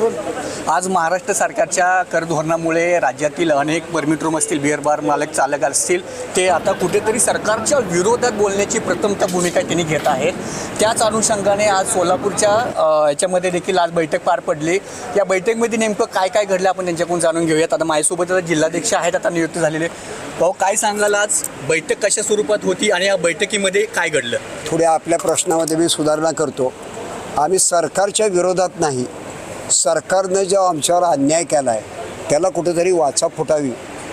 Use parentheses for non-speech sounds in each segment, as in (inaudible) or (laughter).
आज महाराष्ट्र सरकारच्या कर धोरणामुळे राज्यातील अनेक परमिट रूम असतील बिअर बार मालक चालक असतील ते आता कुठेतरी सरकारच्या विरोधात बोलण्याची प्रथमतः भूमिका त्यांनी घेत आहे. त्याच अनुषंगाने आज सोलापूरच्या याच्यामध्ये देखील आज बैठक पार पडली. या बैठकीमध्ये नेमकं काय काय घडलं आपण त्यांच्याकडून जाणून घेऊयात. आता माझ्यासोबत आता जिल्हाध्यक्ष आहेत आता नियुक्त झालेले. भाऊ काय सांगाल आज? बैठक कशा स्वरूपात होती आणि या बैठकीमध्ये काय घडलं? थोड्या आपल्या प्रश्नामध्ये मी सुधारणा करतो. आम्ही सरकारच्या विरोधात नाही सरकारनं जो आमच्यावर अन्याय केला आहे त्याला कुठेतरी वाचा फुटावी.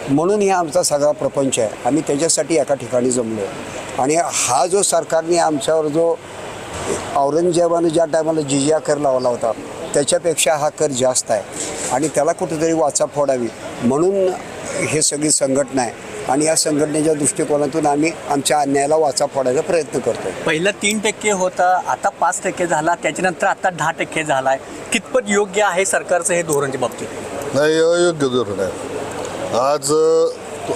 म्हणून हे आमचा सगळा प्रपंच आहे. आम्ही त्याच्यासाठी एका ठिकाणी जमलो. आहे आणि हा जो सरकारने आमच्यावर जो औरंगजेबानं ज्या टायमाला जिजिया कर लावला होता त्याच्यापेक्षा हा कर जास्त आहे. आणि त्याला कुठेतरी वाचा फोडावी. म्हणून हे सगळी संघटना आहे. आणि या संघटनेच्या दृष्टिकोनातून आम्ही आमच्या अन्यायाला वाचा फोडायचा प्रयत्न करतो पहिला तीन टक्के होता आता पाच टक्के झाला त्याच्यानंतर आता दहा टक्के झाला आहे कितपत योग्य आहे सरकारचं हे धोरणच्या बाबतीत? नाही अयोग्य धोरण आहे. आज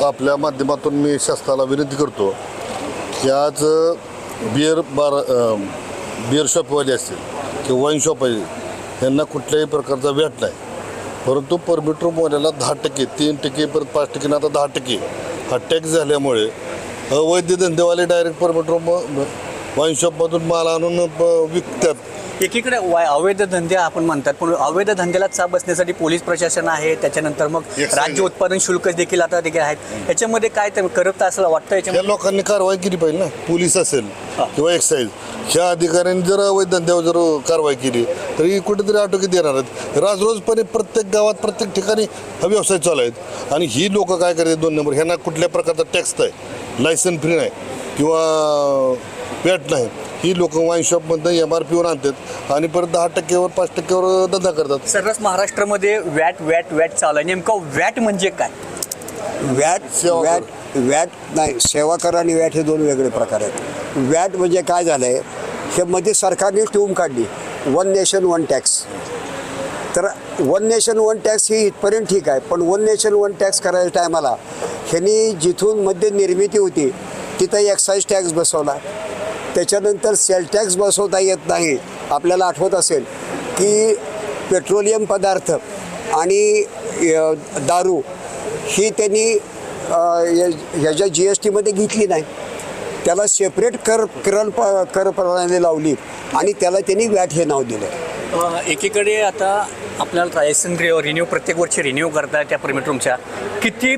आपल्या माध्यमातून मी शासनाला विनंती करतो की आज बिअर बार बिअर शॉपवाले असतील किंवा वाईन शॉप आहे यांना कुठल्याही प्रकारचा व्याट नाही. परंतु परमिट रूमवाल्याला दहा टक्के तीन टक्के परत पाच टक्के आणि आता दहा टक्के. अटॅक झाल्यामुळे अवैध धंदेवाले डायरेक्ट परमिट वाईन शॉपमधून माल आणून विकतात. एकीकडे वा- अवैध धंदे आपण म्हणतात पण अवैध धंद्याला चाप बसण्यासाठी पोलीस प्रशासन आहे त्याच्यानंतर मग. राज्य उत्पादन शुल्क देखील आता देखील आहेत. याच्यामध्ये काय करत असं वाटतं या याच्यामध्ये लोकांनी कारवाई केली पाहिजे ना. पोलीस असेल. किंवा एक्साईज ह्या अधिकाऱ्यांनी जर अवैध धंद्यावर जर कारवाई केली तर ही कुठेतरी आटोक्यात येणार आहेत. राजरोजपणे प्रत्येक गावात प्रत्येक ठिकाणी हा व्यवसाय चालू आहेत. आणि ही लोक काय करतात दोन नंबर ह्यांना कुठल्या प्रकारचा टॅक्स नाही लायसन फ्री नाही किंवा पॅट नाही. ही लोक वाईन शॉपमधनं एम आर पीवर आणतात आणि परत दहा टक्क्यावर पाच टक्क्यावर धंदा करतात. सर्रास महाराष्ट्रामध्ये वॅट वॅट वॅट चालू आहे नेमकं वॅट म्हणजे काय? वॅट सेवा. वॅट वॅट नाही सेवा कर आणि वॅट हे दोन वेगळे प्रकार आहेत. वॅट म्हणजे काय झालं आहे हे मध्ये सरकारने ट्यूम काढली. वन नेशन वन टॅक्स तर वन नेशन वन टॅक्स ही इथपर्यंत ठीक आहे पण वन नेशन वन टॅक्स करायच्या टायमाला ह्यांनी जिथून मद्य निर्मिती होती तिथं एक्साईज टॅक्स बसवला. त्याच्यानंतर सेल टॅक्स बसवता येत नाही आपल्याला आठवत असेल की पेट्रोलियम पदार्थ आणि दारू ही त्यांनी या- ह्याच्या जी एस टीमध्ये घेतली नाही. त्याला सेपरेट कर कर कर प्रणाली लावली आणि त्याला त्यांनी वॅट हे नाव दिलं. एकीकडे आता आपल्याला लायसन रिन्यू प्रत्येक वर्षी रिन्यू करताय त्या परमिट रूमच्या किती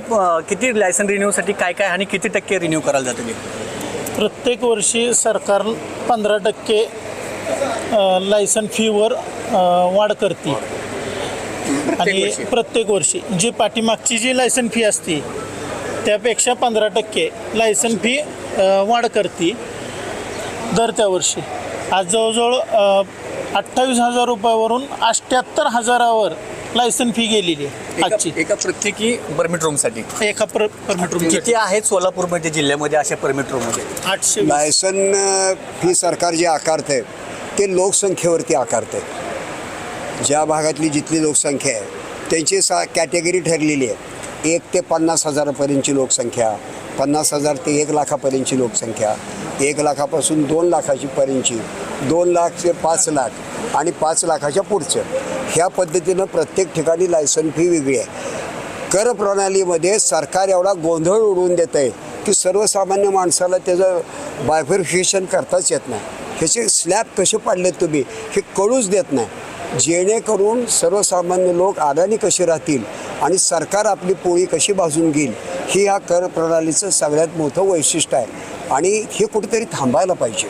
किती लायसन रिन्यूसाठी काय काय आणि किती टक्के रिन्यू करायला जातं प्रत्येक वर्षी सरकार पंधरा टक्के लायसन फीवर वाढ करते. आणि? प्रत्येक वर्षी. जी पाठीमागची जी लायसन फी असते त्यापेक्षा पंधरा टक्के लायसन फी वाढ करते दर त्या वर्षी. आज जवळजवळ अठ्ठावीस हजार रुपयावरून अठ्ठ्याहत्तर हजारावर लायसन फी गेलेली आहे एका आजची. एका प्रत्येकी परमिट रूमसाठी एका पर परमिट रूम किती आहेत सोलापूरमध्ये जिल्ह्यामध्ये अशा परमिट रूममध्ये आठशे वीस. लायसन फी सरकार जे आकारते ते लोकसंख्येवरती आकारते. ज्या भागातली जिथली लोकसंख्या आहे त्यांची सा कॅटेगरी ठरलेली आहे. एक ते पन्नास हजारापर्यंतची लोकसंख्या पन्नास हजार ते एक लाखापर्यंतची लोकसंख्या एक लाखापासून दोन लाखाची पर्यंतची दोन लाख ते पाच लाख आणि पाच लाखाच्या पुढचं. ह्या पद्धतीनं प्रत्येक ठिकाणी लायसन फी वेगळी आहे. कर प्रणालीमध्ये सरकार एवढा गोंधळ उडवून देत आहे की सर्वसामान्य माणसाला त्याचं बायफिकेशन करताच येत नाही. ह्याचे स्लॅब कसे पाडलेत तुम्ही हे कळूच देत नाही. जेणेकरून सर्वसामान्य लोक आदानी कसे राहतील आणि सरकार आपली पोळी कशी भाजून घेईल ही या कर प्रणालीचं सगळ्यात मोठं वैशिष्ट्य आहे. आणि हे कुठेतरी थांबायला पाहिजे.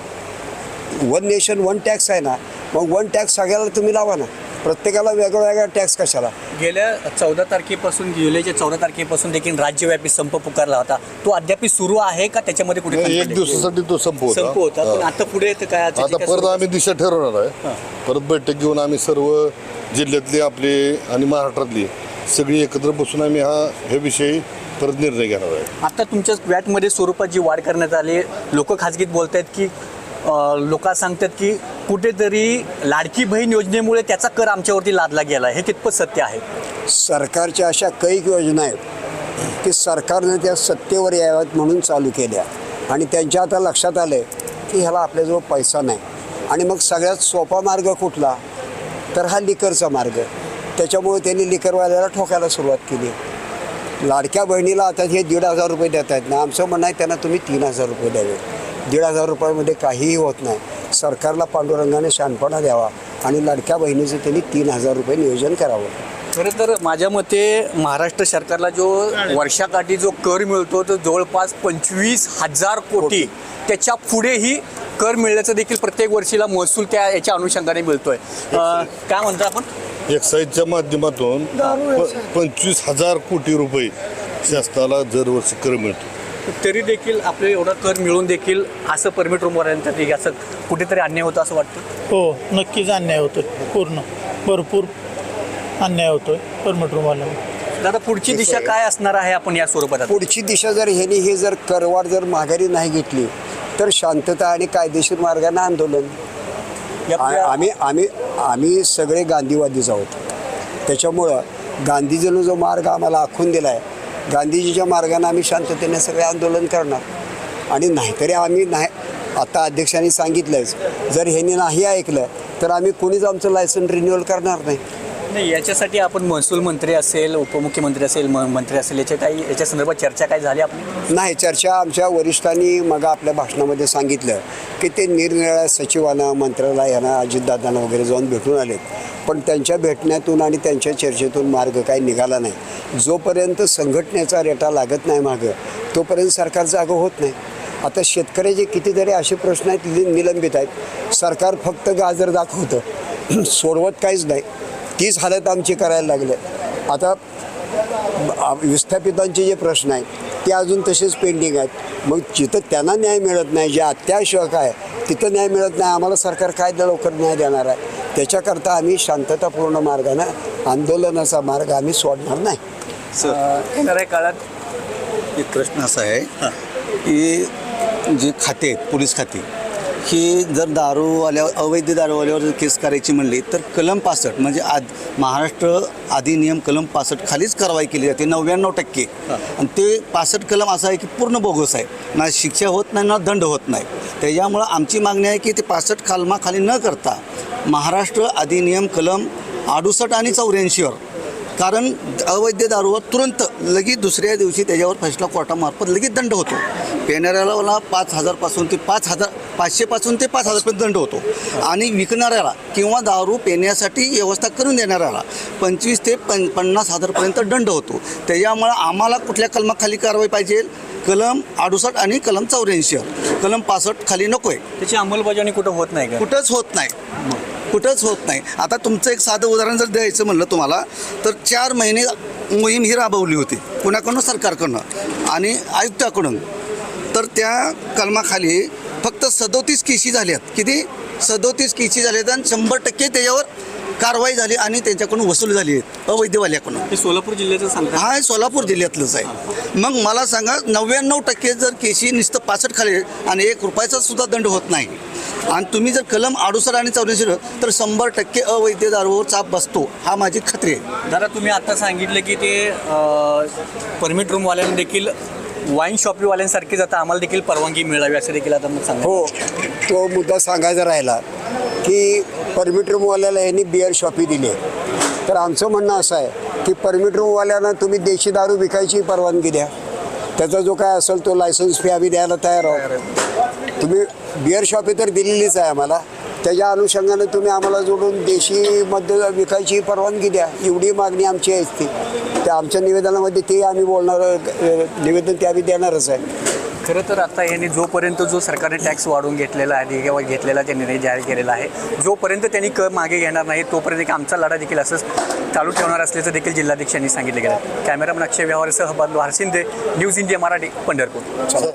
वन नेशन वन टॅक्स आहे ना मग वन टॅक्स सगळ्याला तुम्ही लावा ना. प्रत्येकाला वेगळा वेगळा टॅक्स कशाला? गेल्या चौदा तारखेपासून जुलैच्या चौदा तारखेपासून देखील राज्यव्यापी संप पुकारला होता. तो अद्याप सुरू आहे का? त्याच्यामध्ये कुठे एक? दिवसासाठी तो संप होता. संप होता. पण. आता पुढे काय? आता परत आम्ही दिशा ठरवणार आहे. परत बैठक घेऊन आम्ही सर्व जिल्ह्यातले आपले आणि महाराष्ट्रातली सगळी एकत्र बसून आम्ही हा हे विषयी परत निर्णय घेणार आहे. आता तुमच्या व्याटमध्ये स्वरूपात जी वाढ करण्यात आली. लोक खाजगीत बोलत आहेत की लोक सांगतात की कुठेतरी लाडकी बहीण योजनेमुळे त्याचा कर आमच्यावरती लादला गेला हे कितपत सत्य आहे? सरकारच्या अशा कैक योजना आहेत की सरकारनं त्या सत्तेवर याव्यात म्हणून चालू केल्या. आणि त्यांच्या आता लक्षात आलं की ह्याला आपल्याजवळ पैसा नाही. आणि मग सगळ्यात सोपा मार्ग कुठला? तर हा लिकरचा मार्ग. त्याच्यामुळे त्यांनी लिकरवाल्याला ठोकायला सुरुवात केली. लाडक्या बहिणीला आता हे दीड हजार रुपये देत आहेत ना? आमचं म्हणणं आहे त्यांना तुम्ही तीन हजार रुपये द्यावे. दीड हजार रुपयामध्ये काहीही होत नाही. सरकारला पांडुरंगाने शहाणपणा द्यावा आणि लाडक्या बहिणीचं त्यांनी तीन हजार रुपये नियोजन करावं. खरं तर माझ्या मते महाराष्ट्र सरकारला जो वर्षाकाठी जो कर मिळतो तो जवळपास पंचवीस हजार कोटी त्याच्या पुढेही कर मिळण्याचं देखील प्रत्येक वर्षीला महसूल त्या याच्या अनुषंगाने मिळतोय. अं, काय म्हणतो आपण? एक्साईजच्या माध्यमातून पंचवीस हजार कोटी रुपये शासनाला दरवर्षी कर मिळतो. तरी देखील आपले एवढा कर मिळून देखील असं परमिट रूमवाल्यांसाठी असं कुठेतरी अन्याय होतं असं वाटतं? हो नक्कीच अन्याय होतोय पूर्ण. भरपूर अन्याय होतोय परमिट रूमवाल्याला दादा पुढची दिशा काय असणार आहे आपण या स्वरूपात? पुढची दिशा जर ह्यांनी हे जर करवाढ जर माघारी नाही घेतली तर शांतता आणि कायदेशीर मार्गाने आंदोलन. आ- आम्ही आम्ही आम्ही सगळे गांधीवादीच आहोत. त्याच्यामुळं गांधीजीनं जो मार्ग आम्हाला आखून दिला आहे गांधीजीच्या मार्गाने आम्ही शांततेने सगळे आंदोलन करणार. आणि नाहीतरी आम्ही नाही आता अध्यक्षांनी सांगितलंच जर ह्यांनी नाही ऐकलं तर आम्ही कोणीच आमचं लायसन रिन्युअल करणार नाही. नाही याच्यासाठी आपण महसूल मंत्री असेल उपमुख्यमंत्री असेल म- मंत्री असेल याच्या काही याच्या संदर्भात चर्चा काय झाली आपली? नाही चर्चा आमच्या वरिष्ठांनी मग आपल्या भाषणामध्ये सांगितलं की ते निरनिराळ्या सचिवांना मंत्रालयांना अजितदादांना वगैरे जाऊन भेटून आलेत. पण त्यांच्या भेटण्यातून आणि त्यांच्या चर्चेतून मार्ग काही निघाला नाही. जोपर्यंत संघटनेचा रेटा लागत नाही मागं तोपर्यंत सरकार जागं होत नाही. आता शेतकऱ्याचे कितीतरी असे प्रश्न आहेत निलंबित आहेत. सरकार फक्त गाजर दाखवतं. (clears throat) सोडवत काहीच नाही. तीच हालत आमची करायला लागले. आता विस्थापितांचे जे प्रश्न आहेत ते अजून तसेच पेंडिंग आहेत. मग जिथं त्यांना न्याय मिळत नाही जे अत्यावश्यक आहे तिथं न्याय मिळत नाही आम्हाला सरकार काय लवकर न्याय देणार आहे. त्याच्याकरता आम्ही शांततापूर्ण मार्गानं आंदोलनाचा मार्ग आम्ही सोडणार नाही. येणाऱ्या काळात एक प्रश्न असा आहे की जे खाते आहेत पोलीस खाती ही जर दारूवाल्या अवैध दारूवाल्यावर जर केस करायची म्हणली तर कलम पासष्ट म्हणजे आद महाराष्ट्र अधिनियम कलम पासष्ट खालीच कारवाई केली जाते नव्याण्णव टक्के. आणि ते पासष्ट कलम असं आहे की पूर्ण बोगस आहे. ना शिक्षा होत नाही ना दंड होत नाही. त्याच्यामुळं आमची मागणी आहे की ते पासष्ट कलमाखाली न करता महाराष्ट्र अधिनियम कलम अडुसष्ट आणि चौऱ्याऐंशीवर. कारण अवैध दारूवर तुरंत लगेच दुसऱ्या दिवशी त्याच्यावर फैसला कोर्टामार्फत लगेच दंड होतो. पेणाऱ्याला पाच हजारपासून ते पाच हजार पाचशेपासून ते पाच हजारपर्यंत दंड होतो. आणि विकणाऱ्याला किंवा दारू पिण्यासाठी व्यवस्था करून देणाऱ्याला पंचवीस ते पं पन्नास हजारपर्यंत दंड होतो. त्याच्यामुळं आम्हाला कुठल्या कलमाखाली कारवाई पाहिजे? कलम अडुसष्ट आणि कलम चौऱ्याऐंशीवर कलम पासष्ट खाली नको आहे त्याची अंमलबजावणी कुठं होत नाही कुठंच होत नाही. कुठंच होत नाही. आता तुमचं एक साधं उदाहरण जर द्यायचं म्हणलं तुम्हाला तर चार महिने मोहीम ही राबवली होती कुणाकडून? सरकारकडून. आणि आयुक्ताकडून. तर त्या कलमाखाली फक्त सदोतीस केसी झाल्यात. किती? सदोतीस केसी झाल्यात आणि शंभर टक्के त्याच्यावर कारवाई झाली आणि त्यांच्याकडून वसूल झाली अवैधवाल्याकडून. हे सोलापूर जिल्ह्याचं सांगता? हा हे सोलापूर जिल्ह्यातलंच आहे. मग मला सांगा नव्याण्णव टक्के जर केशी नुसतं पासष्ट खाली आणि एक रुपयाचा सुद्धा दंड होत नाही आणि तुम्ही जर कलम अडुसष्ट आणि चौऱ्याऐंशी तर शंभर टक्के अवैध दारूवर चाप बसतो. हा माझी खात्री आहे. दादा तुम्ही आता सांगितलं की ते परमिट रूमवाल्यांना देखील वाईन शॉपीवाल्यांसारखीच आता आम्हाला देखील परवानगी मिळावी असं देखील आता मग सांगा. हो तो मुद्दा सांगायचा राहिला की परमिट रूमवाल्याला यांनी बिअर शॉपी दिली आहे. तर आमचं म्हणणं असं आहे की परमिट रूमवाल्यांना तुम्ही देशी दारू विकायची परवानगी द्या. त्याचा जो काय असेल तो लायसन्स फी आम्ही द्यायला तयार आहोत. तुम्ही बिअर शॉपी तर दिलेलीच आहे आम्हाला. त्याच्या अनुषंगाने तुम्ही आम्हाला जोडून देशी मद्य विकायची परवानगी द्या. एवढी मागणी आमची आहे ती. त्या आमच्या निवेदनामध्ये ते आम्ही बोलणार निवेदन ते आम्ही देणारच आहे. खरं तर आता यांनी जोपर्यंत जो सरकारने टॅक्स वाढवून घेतलेला आहे किंवा घेतलेला त्या निर्णय जाहीर केलेला आहे जोपर्यंत त्यांनी कर मागे घेणार नाही तोपर्यंत एक आमचा लढा देखील असंच चालू ठेवणार असल्याचं देखील जिल्हाध्यक्षांनी सांगितलं गेलं. कॅमेरामन अक्षय व्यवहारसह बंधू हरसिंदे न्यूज इंडिया मराठी पंढरपूर.